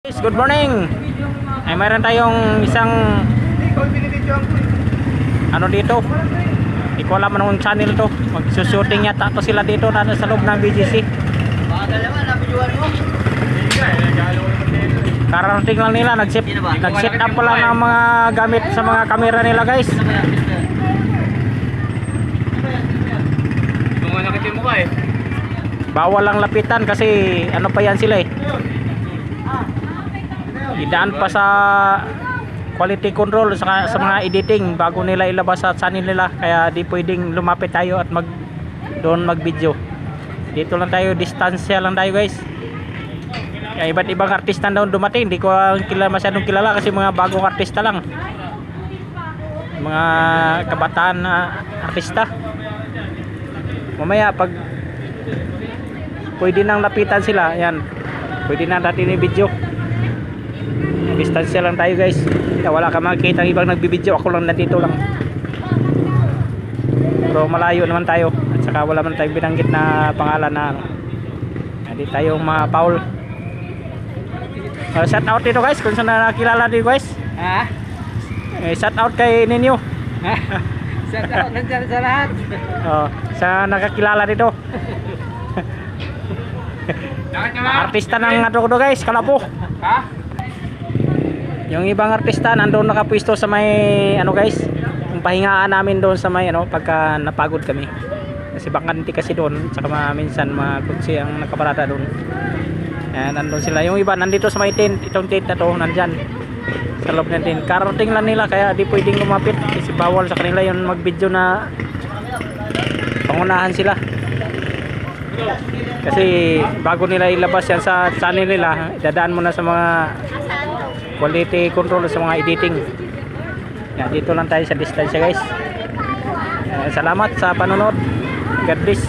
Guys, Good morning! Ay mayroon tayong isang ano dito? Hindi ko alam anong channel to. Magsushooting yata to sila dito na sa loob ng BGC kararating lang nila nag-set nag up pa lang ng mga gamit sa mga camera nila guys. Eh. bawal lang lapitan kasi ano pa yan sila eh idaan pa sa quality control sa, sa mga editing bago nila ilabas sa channel nila. Kaya di pwedeng lumapit tayo at mag doon mag video dito lang tayo distansya lang tayo guys. Kaya iba't ibang artista daw dumating. Hindi ko kilala, masyadong kilala kasi mga bagong artista lang. Mga kabataan na artista. Mamaya pag pwede nang lapitan sila yan pwede na natin i-video distansya lang tayo guys. Kaya wala ka makikita ibang nagbibideo. Ako lang nandito lang. Pero malayo naman tayo. At saka wala man tayong binanggit na pangalan na ano. Hindi tayo mga Paul. Uh, shout out dito guys kung saan na nakilala dito guys. Ha? eh, shout out kay Ninyo. Shout out nandiyan sa lahat. oh, sa nakakilala dito. Artista ng ko guys kalapo. Ha? Yung ibang artista nandoon nakapwesto sa may ano guys, yung pahingaan namin doon sa may ano pagka napagod kami. Kasi bakante kasi doon, saka mga minsan mga kutsi ang nakaparada doon. Ayan, nandun sila. Yung iba nandito sa may tent, itong tent na to, nandyan. Sa loob ng tent. Karating lang nila kaya di pwedeng lumapit kasi bawal sa kanila yung mag-video na pangunahan sila. Kasi bago nila ilabas yan sa channel nila, dadaan muna sa mga quality control sa mga editing. Yan, dito lang tayo sa distansya guys. Eh, salamat sa panonood. God bless.